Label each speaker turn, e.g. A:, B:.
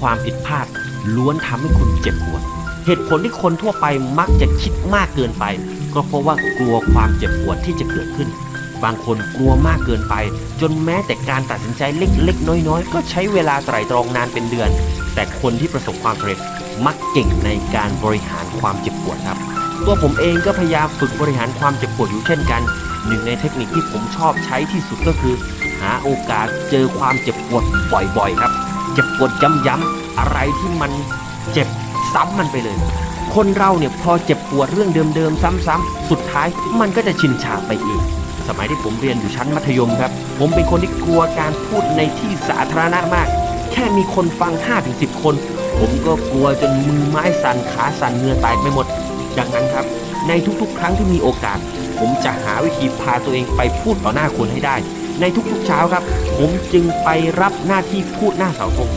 A: ความผิดพลาด ล้วนทำให้คุณเจ็บปวด เหตุผลที่คนทั่วไปมักจะคิดมากเกินไป ก็เพราะว่ากลัวความเจ็บปวดที่จะเกิดขึ้น บางคนกลัวมากเกินไป จนแม้แต่การตัดสินใจเล็กๆ น้อยๆ ก็ใช้เวลาไตร่ตรองนานเป็นเดือน แต่คนที่ประสบความสำเร็จมักเก่งในการบริหารความเจ็บปวดครับตัวผมเองก็พยายามฝึกบริหารความเจ็บปวดอยู่เช่นกัน หนึ่งในเทคนิคที่ผมชอบใช้ที่สุดก็คือ หาโอกาสเจอความเจ็บปวดบ่อยๆครับ เจ็บปวดย้ำๆอะไรที่มันเจ็บซ้ำมันไปเลย คนเราเนี่ยพอเจ็บปวดเรื่องเดิมๆ ซ้ำๆ สุดท้ายมันก็จะชินชาไปเองสมัยที่ผมเรียนอยู่ชั้นมัธยมครับ ผมเป็นคนที่กลัวการพูดในที่สาธารณะมาก แค่มีคนฟัง 5-10 คน ผมก็กลัวจนมือไม้สั่นขาสั่นเหงื่อแตกไปหมด ดังนั้นครับ ในทุกๆ ครั้งที่มีโอกาส ผมจะหาวิธีพาตัวเองไปพูดต่อหน้าคนให้ได้ ในทุกๆเช้าครับ ผมจึงไปรับหน้าที่พูดหน้าเสาธง